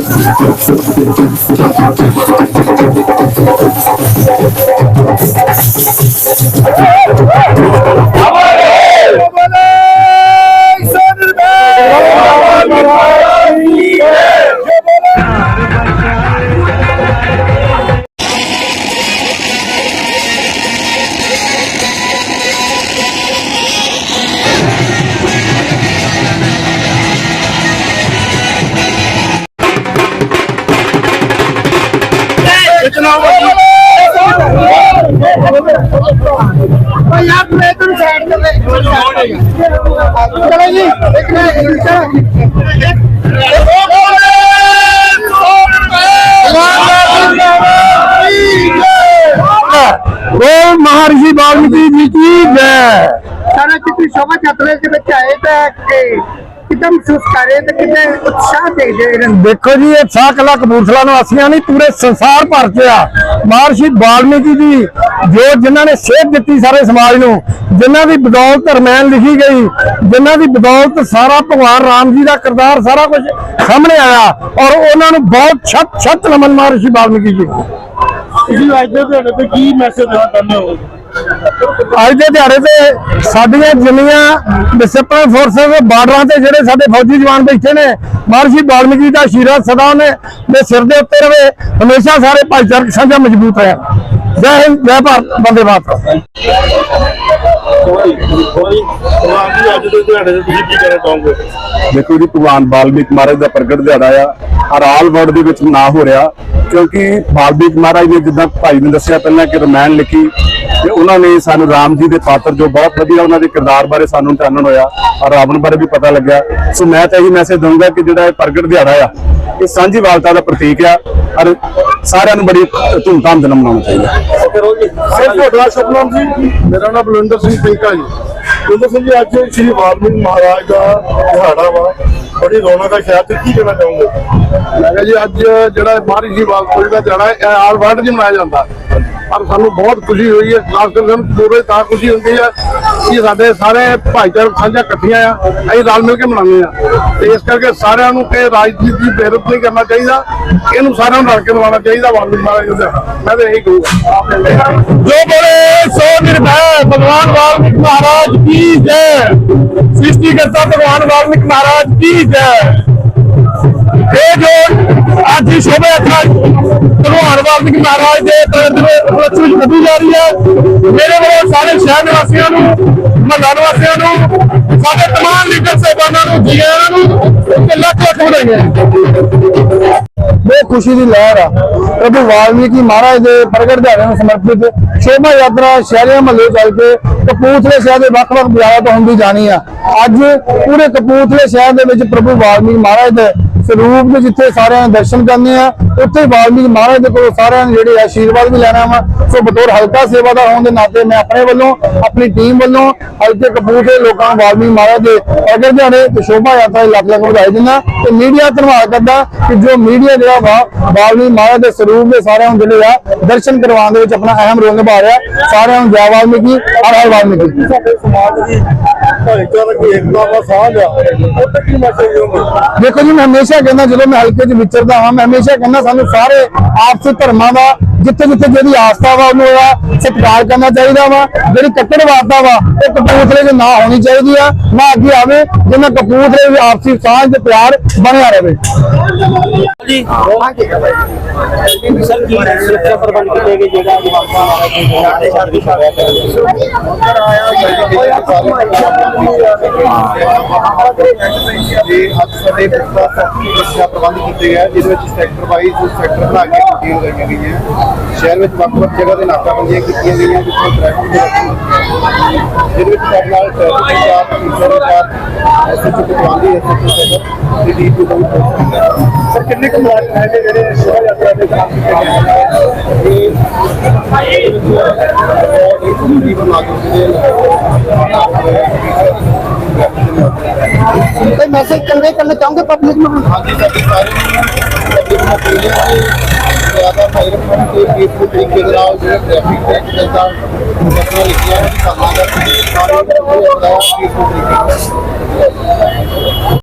Oh, my God. Punjab में तुम side कर चलो जी एक ਉਹ ਮਹਰਸ਼ੀ ਵਾਲਮੀਕੀ ਜੀ ਕੀ ਜੈ सारा चित्र शोभा यात्रा के बच्चे आए थे ਕਿੱਦਾਂ ਮਹਿਸੂਸ ਕਰ ਰਹੇ ਤੇ ਕਿੱਦਾਂ ਉਤਸ਼ਾਹ ਦੇਖਦੇ ਹੋ ਇਹਨਾਂ ਨੂੰ? ਦੇਖੋ ਜੀ ਇਹ ਸਾਹ ਕਲਾ ਕਪੂਰਥਲਾ ਨਿਵਾਸੀਆਂ ਨਹੀਂ ਪੂਰੇ ਸੰਸਾਰ ਭਰ ਚ ਆ ਮਹਰਸ਼ੀ ਵਾਲਮੀਕੀ ਜੀ ਜੋ ਜਿਨ੍ਹਾਂ ਨੇ ਸੇਧ ਦਿੱਤੀ ਸਾਰੇ ਸਮਾਜ ਨੂੰ ਜਿਨ੍ਹਾਂ ਦੀ ਬਦੌਲਤ ਰਮਾਇਣ ਲਿਖੀ ਗਈ ਜਿਨ੍ਹਾਂ ਦੀ ਬਦੌਲਤ ਸਾਰਾ ਭਗਵਾਨ ਰਾਮ ਜੀ ਦਾ ਕਿਰਦਾਰ ਸਾਰਾ ਕੁਝ ਸਾਹਮਣੇ ਆਇਆ ਔਰ ਉਹਨਾਂ ਨੂੰ ਬਹੁਤ ਛੱਤ ਛੱਤ ਨਮਨ ਮਾਰਸ਼ੀ ਵਾਲਮੀਕੀ ਜੀ ਨੂੰ। ਅੱਜ ਦੇ ਤੁਹਾਡੇ ਤੇ ਕੀ ਮੈਸੇਜ ਦੇਣਾ ਚਾਹੁੰਦੇ ਹੋ ਅੱਜ ਦੇ ਦਿਹਾੜੇ ਤੇ ਸਾਡੀਆਂ ਜਿੰਨੀਆਂ ਡਿਸਪਲਿਨ ਫੋਰਸਸ ਬਾਰਡਰਾਂ ਤੇ ਜਿਹੜੇ ਸਾਡੇ ਫੌਜੀ ਜਵਾਨ ਬੈਠੇ ਨੇ ਮਹਰਸ਼ੀ ਵਾਲਮੀਕੀ ਦਾ ਆਸ਼ੀਰਵਾਦ ਸਦਾ ਉਹਨੇ ਦੇ ਸਿਰ ਦੇ ਉੱਤੇ ਰਵੇ ਹਮੇਸ਼ਾ ਸਾਰੇ ਭਾਈਚਾਰਕ ਸਾਂਝਾ ਮਜ਼ਬੂਤ ਰਹਿਣ ਜੈ ਹਿੰਦ ਜੈ ਭਾਰਤ ਬੰਦੇ ਮਾਤਰਮ। ਦੇਖੋ ਜੀ ਭਗਵਾਨ ਵਾਲਮੀਕ ਮਹਾਰਾਜ ਦਾ ਪ੍ਰਗਟ ਦਿਹਾੜਾ ਆ। ਹਰ ਆਲ ਵਰਲਡ ਦੇ ਵਿੱਚ ਨਾ ਹੋ ਰਿਹਾ ਕਿਉਂਕਿ ਵਾਲਮੀਕ ਮਹਾਰਾਜ ਨੇ ਜਿੱਦਾਂ ਭਾਈ ਨੇ ਦੱਸਿਆ ਪਹਿਲਾਂ ਕਿ ਰਮਾਇਣ ਲਿਖੀ ਤੇ ਉਹਨਾਂ ਨੇ ਸਾਨੂੰ ਰਾਮ ਜੀ ਦੇ ਪਾਤਰ ਜੋ ਬਹੁਤ ਵਧੀਆ ਉਹਨਾਂ ਦੇ ਕਿਰਦਾਰ ਬਾਰੇ ਸਾਨੂੰ ਚਾਨਣ ਹੋਇਆ ਔਰ ਰਾਵਣ ਬਾਰੇ ਵੀ ਪਤਾ ਲੱਗਿਆ। ਸੋ ਮੈਂ ਤਾਂ ਇਹੀ ਮੈਸੇਜ ਦਊਂਗਾ ਕਿ ਜਿਹੜਾ ਇਹ ਪ੍ਰਗਟ ਦਿਹਾੜਾ ਆ ਇਹ ਸਾਂਝੀ ਵਾਲਤਾ ਦਾ ਪ੍ਰਤੀਕ ਆ ਔਰ ਸਾਰਿਆਂ ਨੂੰ ਬੜੀ ਧੂਮਧਾਮ ਦੇ ਨਾਲ ਮਨਾਉਣਾ ਚਾਹੀਦਾ। ਸਰ ਤੁਹਾਡਾ ਸਤਨਾਮ ਜੀ? ਮੇਰਾ ਨਾਮ ਬਲਵਿੰਦਰ ਸਿੰਘ ਪਿੰਕਾ ਜੀ। ਬਲਵਿੰਦਰ ਸਿੰਘ ਜੀ ਅੱਜ ਸ੍ਰੀ ਵਾਲਮੀਕ ਮਹਾਰਾਜ ਦਾ ਦਿਹਾੜਾ ਵਾ। ਬੜੀ ਰੌਣਕ ਦਾ ਸ਼ਹਿਰ ਤੇ ਕੀ ਕਹਿਣਾ ਚਾਹੋਗੇ? ਮੈਂ ਕਿਹਾ ਜੀ ਅੱਜ ਜਿਹੜਾ ਮਹਾਰਿਸ਼ੀ ਵਾਲਮੀਕੀ ਦਾ ਦਿਹਾੜਾ ਹੈ ਇਹ ਆਲ ਵਰਲਡ 'ਚ ਮਨਾਇਆ ਜਾਂਦਾ। ਪਰ ਸਾਨੂੰ ਬਹੁਤ ਖੁਸ਼ੀ ਹੋਈ ਹੈ। ਖਾਸ ਕਰਕੇ ਸਾਨੂੰ ਪੂਰੇ ਤਾਂ ਖੁਸ਼ੀ ਹੁੰਦੀ ਹੈ ਕਿ ਸਾਡੇ ਸਾਰੇ ਭਾਈਚਾਰਕ ਸਾਂਝਾ ਇਕੱਠੀਆਂ ਆ। ਅਸੀਂ ਰਲ ਮਿਲ ਕੇ ਮਨਾਉਂਦੇ ਆ ਤੇ ਇਸ ਕਰਕੇ ਸਾਰਿਆਂ ਨੂੰ ਇਹ ਰਾਜਨੀਤੀ ਦੀ ਬੇਰੁਤ ਨਹੀਂ ਕਰਨਾ ਚਾਹੀਦਾ। ਇਹਨੂੰ ਸਾਰਿਆਂ ਨੂੰ ਰਲ ਕੇ ਮਨਾਉਣਾ ਚਾਹੀਦਾ। ਵਾਲਮੀਕ ਮਹਾਰਾਜ ਦਾ। ਮੈਂ ਤਾਂ ਇਹੀ ਕਹੂੰਗਾ। ਜੋ ਬੋਲੇ ਸੋ ਨਿਰਭੈ ਭਗਵਾਨ ਵਾਲਮੀਕ ਮਹਾਰਾਜ ਕੀ ਜੈ? ਸ੍ਰਿਸ਼ਟੀ ਕਰਤਾ ਭਗਵਾਨ ਵਾਲਮੀਕ ਮਹਾਰਾਜ ਕੀ ਜੈ? ਇਹ ਜੋ ਅੱਜ ਸ਼ੋਭਾ ਯਾਤਰਾ ਭਗਵਾਨ ਵਾਲਮੀਕ ਮਹਾਰਾਜ ਦੇ ਪ੍ਰਗਟ ਵਿੱਚ ਕੱਢੀ ਜਾ ਰਹੀ ਹੈ। ਮੇਰੇ ਵੱਲੋਂ ਸਾਰੇ ਸ਼ਹਿਰ ਨਿਵਾਸੀਆਂ ਨੂੰ, ਮਹੱਲਾ ਨਿਵਾਸੀਆਂ ਨੂੰ, ਸਾਡੇ ਤਮਾਮ ਲੀਡਰ ਸਾਹਿਬਾਨਾਂ ਨੂੰ ਜੀ ਨੂੰ ਤੇ ਲੱਖ ਲੱਖ ਵਧਾਈਆਂ। ਬਹੁਤ ਖੁਸ਼ੀ ਦੀ ਲਹਿਰ ਆ। ਪ੍ਰਭੂ ਵਾਲਮੀਕੀ ਮਹਾਰਾਜ ਦੇ ਪ੍ਰਗਟ ਦਿਹਾੜੇ ਨੂੰ ਸਮਰਪਿਤ ਸ਼ੋਭਾ ਯਾਤਰਾ ਸ਼ਹਿਰੀਆਂ ਮਹੱਲੇ ਚੱਲ ਕੇ ਕਪੂਰਥਲੇ ਸ਼ਹਿਰ ਦੇ ਵੱਖ-ਵੱਖ ਬਾਜ਼ਾਰਾਂ ਤੋਂ ਹੁੰਦੀ ਜਾਣੀ ਆ। ਅੱਜ ਪੂਰੇ ਕਪੂਰਥਲੇ ਸ਼ਹਿਰ ਦੇ ਵਿੱਚ ਪ੍ਰਭੂ ਵਾਲਮੀਕੀ ਮਹਾਰਾਜ ਦੇ ਸਰੂਪ ਦੇ ਜਿੱਥੇ ਸਾਰਿਆਂ ਨੇ ਦਰਸ਼ਨ ਕਰਨੇ ਆ ਉੱਥੇ ਵਾਲਮੀਕੀ ਮਹਾਰਾਜ ਦੇ ਕੋਲੋਂ ਸਾਰਿਆਂ ਨੇ ਜਿਹੜੇ ਆਸ਼ੀਰਵਾਦ ਵੀ ਲੈਣਾ ਵਾ। ਸੋ ਬਤੌਰ ਹਲਕਾ ਸੇਵਾਦਾਰ ਹੋਣ ਦੇ ਨਾਤੇ ਮੈਂ ਆਪਣੇ ਵੱਲੋਂ ਆਪਣੀ ਟੀਮ ਵੱਲੋਂ ਹਲਕੇ ਕਪੂਰਥਲੇ ਲੋਕਾਂ ਨੂੰ ਵਾਲਮੀਕੀ ਮਹਾਰਾਜ ਦੇ ਪ੍ਰਗਟ ਦਿਹਾੜੇ ਤੇ ਸ਼ੋਭਾ ਯਾਤਰਾ ਦੀ ਲੱਖ ਲੱਖ ਵਧਾਈ ਦਿੰਦਾ। ਤੇ ਮੀਡੀਆ ਧੰਨਵਾਦ ਕਰਦਾ ਕਿ ਜੋ ਮੀਡੀਆ ਜਿਹੜਾ ਵਾ ਵਾਲਮੀਕੀ ਮਹਾਰਾਜ ਦੇ ਸਰੂਪ ਦੇ ਸਾਰਿਆਂ ਨੂੰ ਜਿਹੜੇ ਆ ਦਰਸ਼ਨ ਕਰਵਾਉਣ ਦੇ ਵਿੱਚ ਆਪਣਾ ਅਹਿਮ ਰੋਲ ਨਿਭਾ ਰਿਹਾ ਸਾਰਿਆਂ ਨੂੰ ਜੈ ਵਾਲਮੀਕੀ ਹਰ ਹਰ ਵਾਲਮੀਕੀ ਸਾਡੇ ਸਮਾਜ ਦੀ ਭਾਈਚਾਰਕ ਏਕਤਾ ਦਾ ਸਾਂਝ ਆ। ਉਹ ਤੇ ਕੀ ਮੈਸੇਜ ਦਿਓਗੇ? ਦੇਖੋ ਜੀ ਮੈਂ ਹਮੇਸ਼ਾ ਕਹਿੰਦਾ ਜਦੋਂ ਮੈਂ ਹਲਕੇ 'ਚ ਵਿਚਰਦਾ ਹਾਂ ਮੈਂ ਹਮੇਸ਼ਾ ਕਹਿੰਦਾ ਸਾਨੂੰ ਸਾਰੇ ਆਪਸੀ ਧਰਮਾਂ ਦਾ ਜਿੱਥੇ ਜਿੱਥੇ ਜਿਹੜੀ ਆਸਥਾ ਵਾ ਉਹਨੂੰ ਉਹਦਾ ਸਤਿਕਾਰ ਕਰਨਾ ਚਾਹੀਦਾ ਵਾ ਜਿਹੜੀ ਕੱਟੜਵਾਦਤਾ ਵਾ ਉਹ ਕਪੂਰਥਲੇ 'ਚ ਨਾ ਹੋਣੀ ਚਾਹੀਦੀ ਆ ਨਾ ਅੱਗੇ ਆਵੇ ਜਿੰਨਾ ਕਪੂਰਥਲੇ ਵਿੱਚ ਆਪਸੀ ਸਾਂਝ ਤੇ ਪਿਆਰ ਬਣਿਆ ਰਹੇ। ਸਰ ਕੀ ਸੁਰੱਖਿਆ ਪ੍ਰਬੰਧ ਕੀਤੇ ਗਏ ਜਿਹੜਾ ਜਵਾਬਾਂ ਵਾਲਾ ਕੋਈ ਜਿਹੜਾ ਸਾਡੇ ਸ਼ਾਰਿਆ ਜੀ ਅੱਜ ਸਾਡੇ ਪਿਛਲਾ ਸੁਰੱਖਿਆ ਪ੍ਰਬੰਧ ਕੀਤੇ ਗਏ ਜਿਹਦੇ ਵਿੱਚ ਸੈਕਟਰ ਵਾਈਜ਼ ਸੈਕਟਰ ਬਣਾ ਕੇ ਡਿਊਟੀਆਂ ਲਗਾਈਆਂ ਗਈਆਂ। ਸ਼ਹਿਰ ਵਿੱਚ ਵੱਖ-ਵੱਖ ਜਗ੍ਹਾ ਤੇ ਨਾਕਾਬੰਦੀਆਂ ਕੀਤੀਆਂ ਗਈਆਂ ਜਿੱਥੇ ਟ੍ਰੈਫਿਕ ਦੇ ਜਿਹਦੇ ਵਿੱਚ ਸਾਡੇ ਨਾਲ traffic chart insurance chart SHO ਕੁਵਾਲੀ SHO sector ਦੀ ਟੀਮ ਨੂੰ ਬਹੁਤ ਸਰ ਕਿੰਨੇ ਕੁ ਮਾਰਕ ਹੈ ਜਿਹੜੇ ਸ਼ੋਭਾ ਯਾਤਰਾ ਦੇ ਕੰਮ ਕੀਤੇ ਗਏ ਇਹ ਇੱਕ ਨੂੰ ਵੀ ਬਣਾ ਕੇ ਦੇ ਕੋਈ ਮੈਸੇਜ ਕਨਵੇ ਕਰਨਾ ਚਾਹੁੰਗੇ ਪਬਲਿਕ ਨੂੰ ਹਾਂਜੀ ਸਾਡੀ ਸਾਰੀ ਪਬਲਿਕ ਨੂੰ ਜ਼ਿਆਦਾ ਫਾਇਰਮੈਨ ਤੇ ਪੀਸਫੁਲ ਤਰੀਕੇ ਦੇ ਨਾਲ ਜਿਹੜਾ ਟ੍ਰੈਫਿਕ ਦੇ ਜਿੱਦਾਂ ਘਟਨਾ ਲਿਖੀਆਂ ਨੇ ਕਰਨਾ ਦਾ ਸਾਰੇ ਪੀਸਫੁਲ ਤਰੀਕੇ ਨਾਲ।